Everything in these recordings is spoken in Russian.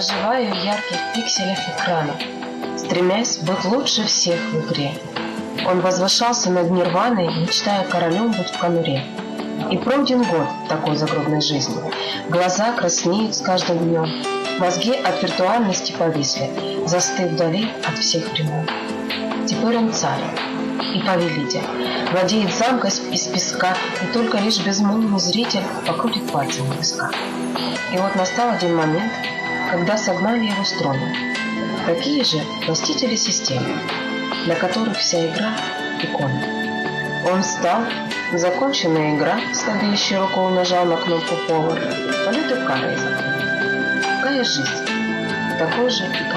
проживаю в ярких пикселях экрана, стремясь быть лучше всех в игре. Он возвышался над нирваной, мечтая королем быть в конуре. И пройден год такой загробной жизни. Глаза краснеют с каждым днем. Мозги от виртуальности повисли, застыв вдали от всех времен. Теперь он царь и повелитель, владеет замкой из песка, и только лишь безмолвный зритель покрутит пальцем в. И вот настал один момент, когда согнали его с. Такие же властители системы, для которых вся игра – икона. Он встал, законченная игра, слабеющий рукой нажал на кнопку повар, полеты в карой закрыл. Какая жизнь, такой же и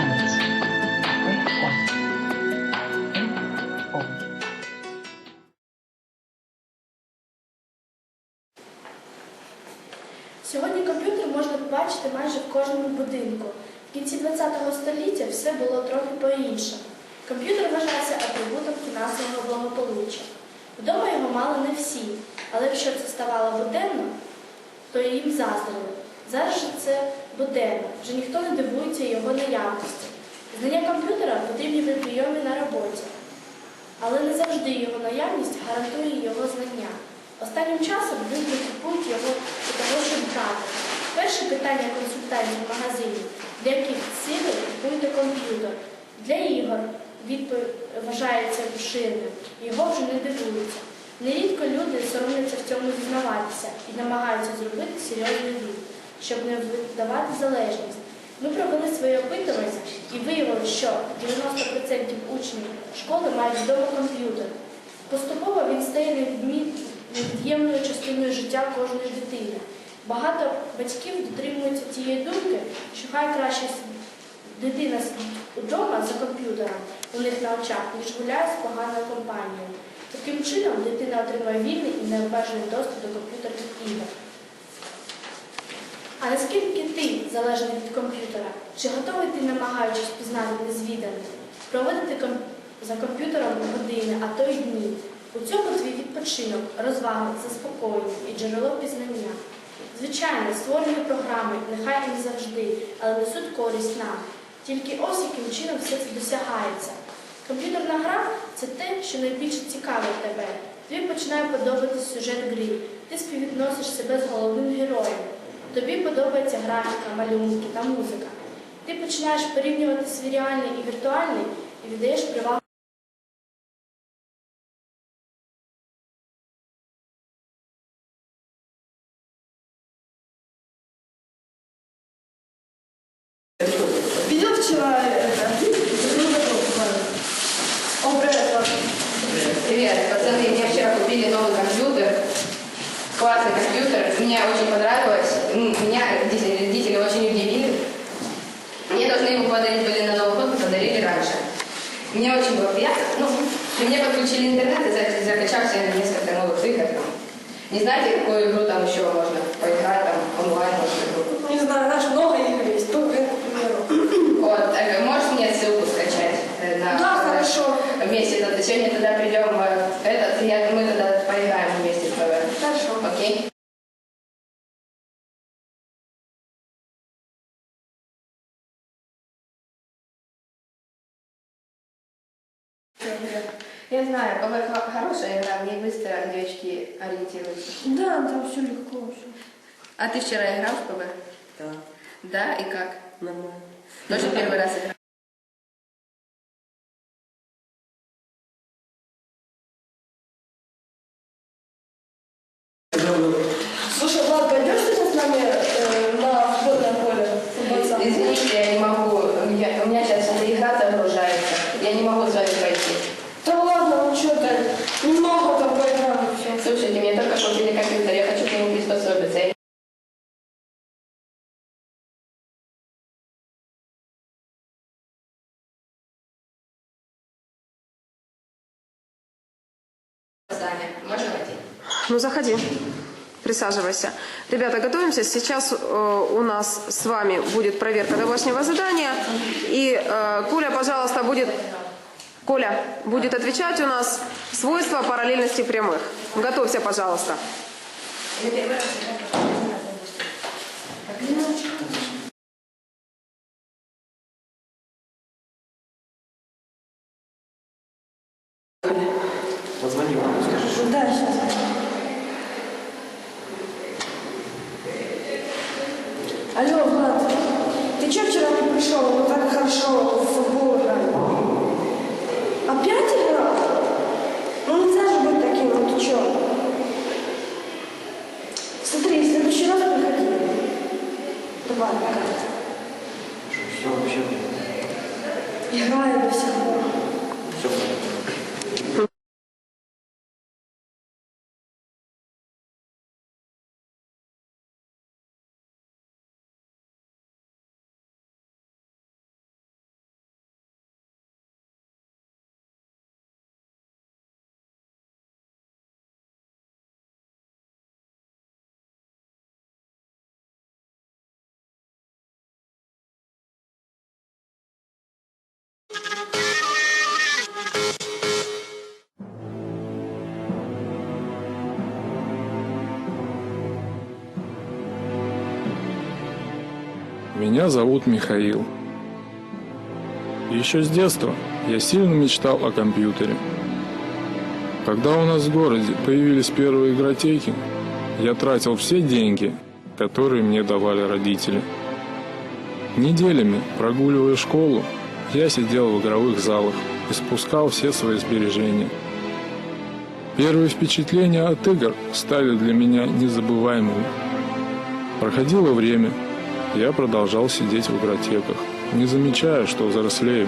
але якщо це ставало буденно, то їм заздрили. Зараз же це буденно, вже ніхто не дивується його наявності. Знання комп'ютера потрібні при прийомі на роботі, але не завжди його наявність гарантує його знання. Останнім часом люди купують його для того, щоб брати. Перше питання консультантів в магазині, для яких цілей купуєте комп'ютер. Для ігор відповідь вважається обширним, його вже не дивуються. Нерідко люди соромляться в цьому зізнаватися і намагаються зробити серйозний від, щоб не видавати залежність. Ми провели своє опитування і виявили, що 90% учнів школи мають вдома комп'ютер. Поступово він стає невід'ємною частиною життя кожної дитини. Багато батьків дотримуються тієї думки, що хай краще дитина вдома за комп'ютером у них на очах, ніж гуляє з поганою компанією. Таким чином дитина отримує вільний і необмежений доступ до комп'ютерних ігор. А наскільки ти залежний від комп'ютера? Чи готовий ти, намагаючись пізнати незвідане, проводити ком- за комп'ютером години, а то й дні? У цьому твій відпочинок, розваги, заспокоєння і джерело пізнання. Звичайно, створені програми, нехай і не завжди, але несуть користь нам. Тільки ось яким чином все це досягається. Комп'ютерна гра це те, що найбільше цікавить тебе. Тобі починає подобатися сюжет гри. Ти співвідносиш себе з головним героєм. Тобі подобається графіка, малюнки та музика. Ти починаєш порівнювати свій реальний і віртуальний і віддаєш перевагу. Видел вчера это? Про это. Привет, пацаны, мне вчера купили новый компьютер. Классный компьютер, мне очень понравилось. М, Меня родители, родители очень удивили. Мне должны его подарить были на Новый год, но подарили раньше. Мне очень было приятно. Ну, мне подключили интернет и за- закачал себе несколько новых игр. Не знаете, какую игру там еще можно поиграть, там, онлайн, может, игру? Не знаю, знаешь, много игр есть. Только, к примеру. Вот, э, можешь мне ссылку скачать? э, на- Да, хорошо. Вместе тогда. Сегодня тогда придем в этот, я, мы тогда поиграем вместе в ПВ. Хорошо. Окей? Я знаю, ПВ хо- хорошая игра, в ней быстро девочки ориентируются. Да, там все легко вообще. А ты вчера играл в ПВ? Да, Да, и как? нормально. Тоже первый раз играл? Слушай, Влад, пойдешь ты с нами э, на футбольное поле? футбольца? Извините, я не могу, я- у меня сейчас эта игра загружается, я не могу с вами пройти. Да ладно, ну что ты? Немного там поиграем и все. Слушайте, мне только купили компьютер, я хочу к нему приспособиться. Я Можно войти? Ну, заходи. Присаживайся. Ребята, готовимся. Сейчас э, у нас с вами будет проверка домашнего задания. И э, Коля, пожалуйста, будет... Коля будет отвечать у нас свойства параллельности прямых. Готовься, пожалуйста. Я первый раз играю. Да, сейчас. Алло, Влад, ты что вчера не пришел? Мы так хорошо Меня зовут Михаил. Еще с детства я сильно мечтал о компьютере. Когда у нас в городе появились первые игротеки, я тратил все деньги, которые мне давали родители. Неделями, прогуливая школу, я сидел в игровых залах и спускал все свои сбережения. Первые впечатления от игр стали для меня незабываемыми. Проходило время, я продолжал сидеть в игротеках, не замечая, что взрослею.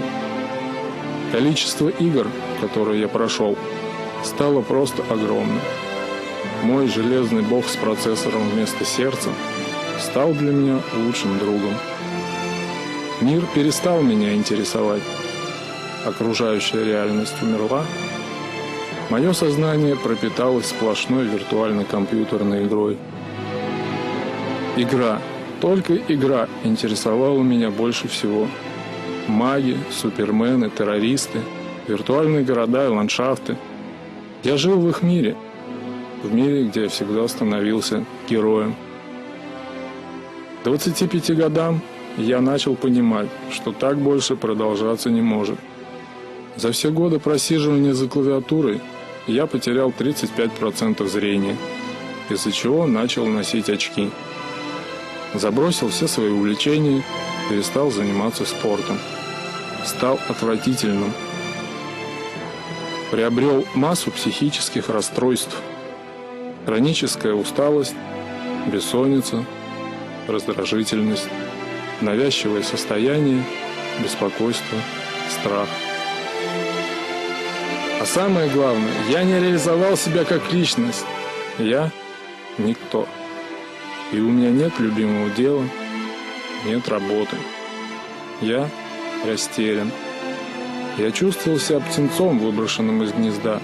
Количество игр, которые я прошел, стало просто огромным. Мой железный бог с процессором вместо сердца стал для меня лучшим другом. Мир перестал меня интересовать. Окружающая реальность умерла. Мое сознание пропиталось сплошной виртуальной компьютерной игрой. Игра, только игра интересовала меня больше всего. Маги, супермены, террористы, виртуальные города и ландшафты. Я жил в их мире, в мире, где я всегда становился героем. К 25 годам я начал понимать, что так больше продолжаться не может. За все годы просиживания за клавиатурой я потерял 35% зрения, из-за чего начал носить очки. Забросил все свои увлечения, перестал заниматься спортом. Стал отвратительным. Приобрел массу психических расстройств. Хроническая усталость, бессонница, раздражительность, навязчивое состояние, беспокойство, страх. А самое главное, я не реализовал себя как личность. Я никто. И у меня нет любимого дела, нет работы. Я растерян. Я чувствовал себя птенцом, выброшенным из гнезда.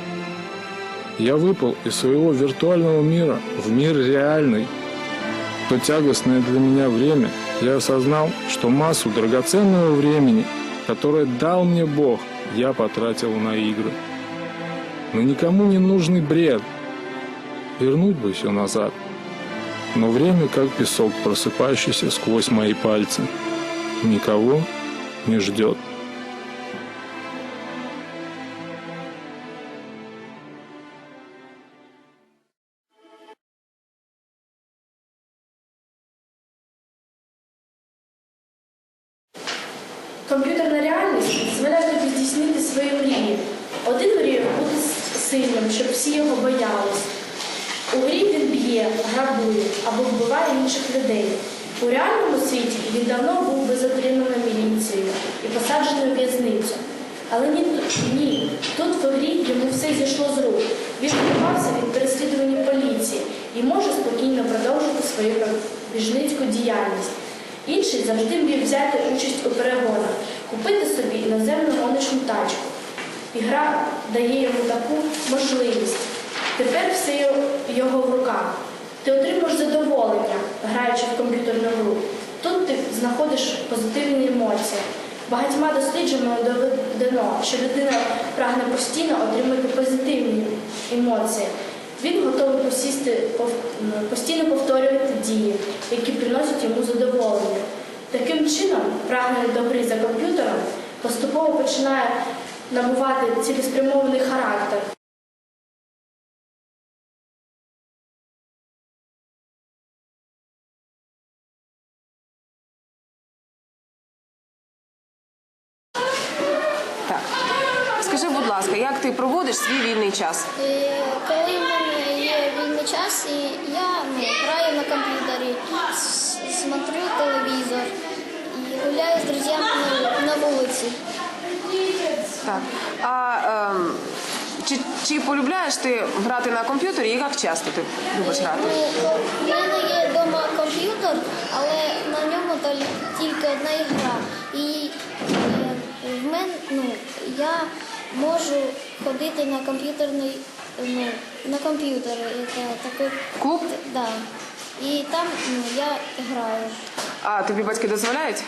Я выпал из своего виртуального мира в мир реальный. То тягостное для меня время я осознал, что массу драгоценного времени, которое дал мне Бог, я потратил на игры. Но никому не нужный бред. Вернуть бы все назад. Но время как песок, просыпающийся сквозь мои пальцы. Никого не ждет. У реальному світі він давно був би затриманий міліцією і посаджений у в'язницю. Але ні, ні, тут в грі йому все зійшло з рук. Він ховався від переслідування поліції і може спокійно продовжити свою біжницьку діяльність. Інший завжди міг взяти участь у перегонах, купити собі іноземну гоночну тачку. Ігра дає йому таку можливість. Тепер все йо- його в руках. Ти отримуєш задоволення, граючи в комп'ютерну гру. Тут ти знаходиш позитивні емоції. Багатьма дослідженнями доведено, що людина прагне постійно отримати позитивні емоції. Він готовий посісти, постійно повторювати дії, які приносять йому задоволення. Таким чином, прагнення до гри за комп'ютером поступово починає набувати цілеспрямований характер. Проводиш свій вільний час? Е, Коли в мене є вільний час, і я ну, граю на комп'ютері, смотрю телевізор і гуляю з друзями на, вулиці. Так. А ем, чи, чи полюбляєш ти грати на комп'ютері і як часто ти любиш грати? Ну, в мене є вдома комп'ютер, але на ньому тільки одна ігра. І е, в мене ну, я можу ходити на комп'ютерний ну, на комп'ютер. Такий Клуб? Да. І там ну, я граю. А тобі батьки дозволяють?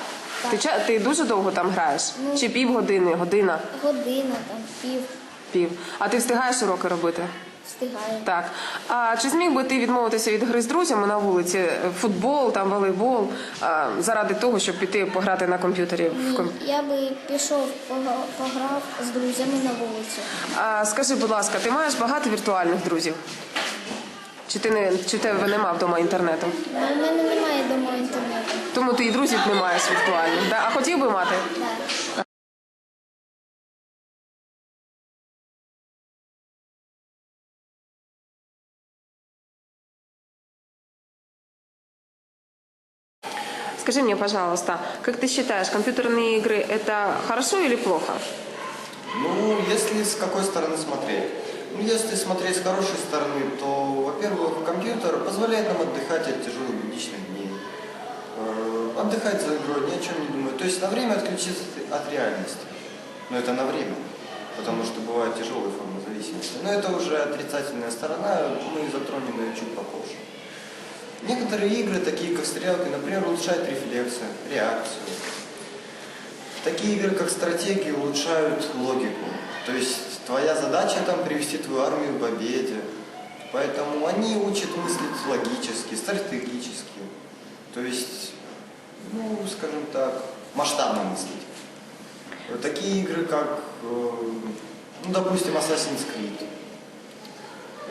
Ти, ча- ти дуже довго там граєш? Ну. Чи півгодини, година, Година, там, пів пів? А ти встигаєш уроки робити? Встигаю. Так. А чи зміг би ти відмовитися від гри з друзями на вулиці, футбол, там волейбол, а, заради того, щоб піти пограти на комп'ютері? в Ні, ком- я би пішов, пога- пограв з друзями на вулиці. А скажи, будь ласка, ти маєш багато віртуальних друзів? Чи ти не чи в тебе нема вдома інтернету? У мене немає вдома інтернету. Тому ти і друзів не маєш віртуальних. Да? А хотів би мати? Да. Скажи мне, пожалуйста, как ты считаешь, компьютерные игры это хорошо или плохо? Ну, если с какой стороны смотреть? Ну, если смотреть с хорошей стороны, то, во-первых, компьютер позволяет нам отдыхать от тяжелых будничных дней. Э, Отдыхать за игрой, ни о чем не думать. То есть на время отключиться от реальности. Но это на время, потому что бывают тяжелые формы зависимости. Но это уже отрицательная сторона, мы затронем ее чуть попозже. Некоторые игры, такие как стрелки, например, улучшают рефлексы, реакцию. Такие игры, как стратегии, улучшают логику. То есть твоя задача там привести твою армию к победе. Поэтому они учат мыслить логически, стратегически. То есть, ну, скажем так, масштабно мыслить. Такие игры, как, э, ну, допустим, Assassin's Creed.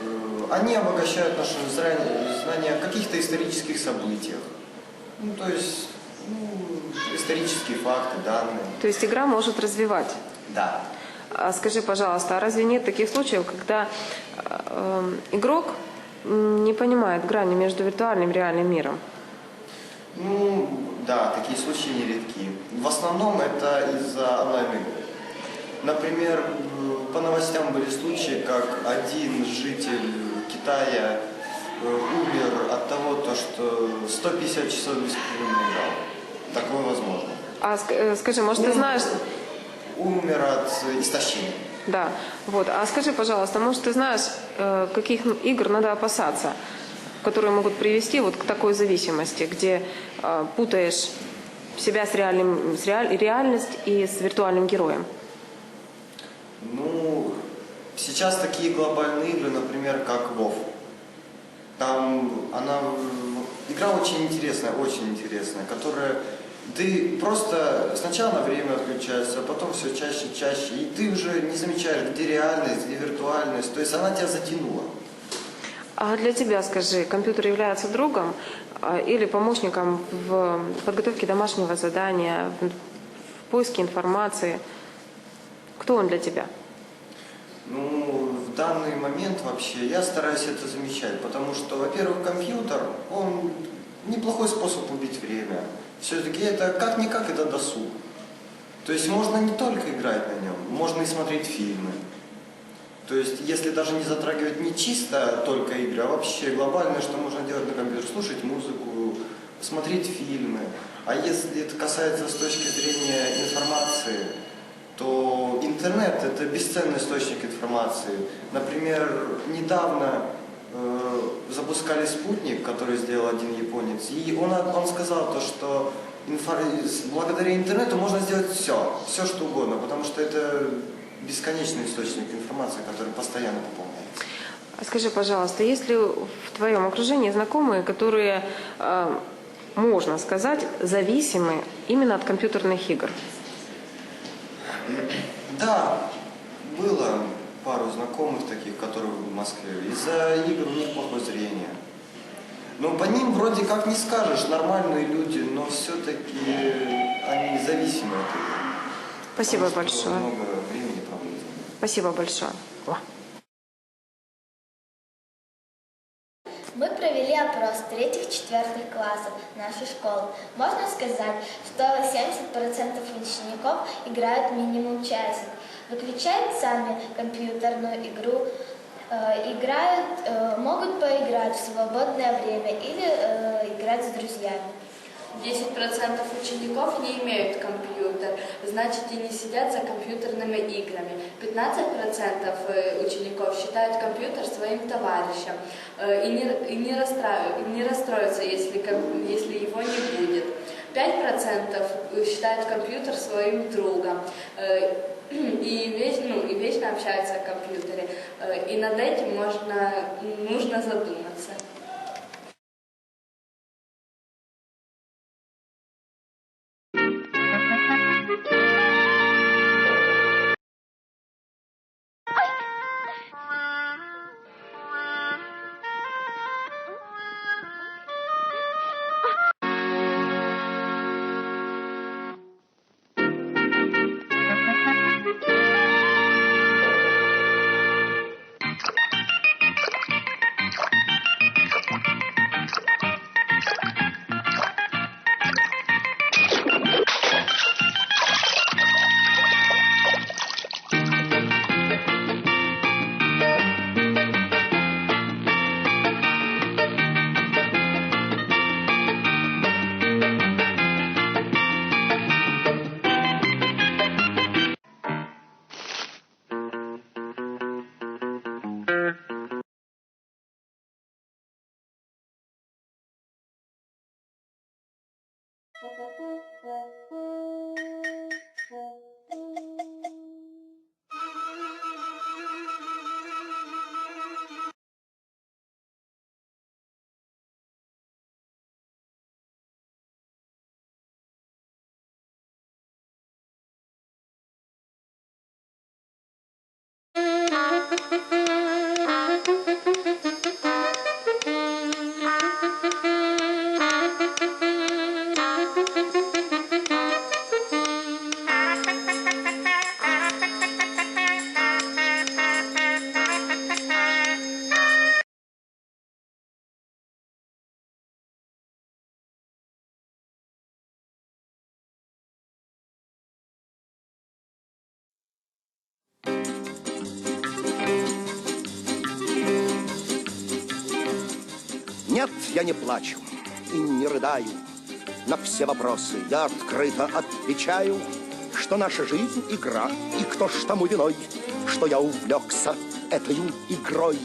Э, Они обогащают наше зрание- знание о каких-то исторических событиях. Ну, то есть, ну, исторические факты, данные. То есть игра может развивать. Да. А скажи, пожалуйста, а разве нет таких случаев, когда э, игрок не понимает грани между виртуальным и реальным миром? Ну, да, такие случаи нередки. В основном это из-за онлайн-игр. Например, э, по новостям были случаи, как один житель Китая э, умер от того, то, что 150 часов беспрерывно играл. Такое возможно. А э, скажи, может, ты знаешь... Умер от истощения. Да, вот. А скажи, пожалуйста, может, ты знаешь, каких игр надо опасаться, которые могут привести вот к такой зависимости, где путаешь себя с реальным, с реаль- реальность и с виртуальным героем? Ну, сейчас такие глобальные игры, например, как WoW. Там она игра очень интересная, очень интересная, которая ты просто сначала на время отключаешься, а потом все чаще и чаще, и ты уже не замечаешь, где реальность, где виртуальность. То есть она тебя затянула. А для тебя, скажи, компьютер является другом а, или помощником в подготовке домашнего задания, в поиске информации? Кто он для тебя? Ну, в данный момент вообще я стараюсь это замечать, потому что, во-первых, компьютер, он неплохой способ убить время. Все-таки это как-никак это досуг. То есть можно не только играть на нем, можно и смотреть фильмы. То есть, если даже не затрагивать не чисто только игры, а вообще глобально, что можно делать на компьютере, слушать музыку, смотреть фильмы. А если это касается с точки зрения информации, то интернет – это бесценный источник информации. Например, недавно э, запускали спутник, который сделал один японец, и он, он сказал то, что инфо- с- благодаря интернету можно сделать все, все что угодно, потому что это бесконечный источник информации, который постоянно пополняется. А Скажи, пожалуйста, есть ли в твоем окружении знакомые, которые, э, можно сказать, зависимы именно от компьютерных игр? Да, было пару знакомых таких, которые в Москве. Из-за игр у них плохое зрение. Но по ним вроде как не скажешь, нормальные люди, но все-таки они зависимы от игр. Спасибо Потому большое. Много времени проводят. Спасибо большое. Мы провели опрос третьих-четвертых классов нашей школы. Можно сказать, что 70% учеников играют минимум часик. Выключают сами компьютерную игру, э, играют, э, могут поиграть в свободное время или э, играть с друзьями. 10% учеников не имеют компьютер, значит и не сидят за компьютерными играми. 15% э, учеников считают компьютер своим товарищем э, и не, и не, расстраив- не расстроятся, если, если его не будет. 5% считают компьютер своим другом э, и, вечно, ну, и вечно общаются о компьютере. Э, И над этим можно, нужно задуматься. Нет, я не плачу и не рыдаю. На все вопросы я открыто отвечаю, что наша жизнь — игра, и кто ж тому виной, что я увлекся этой игрой.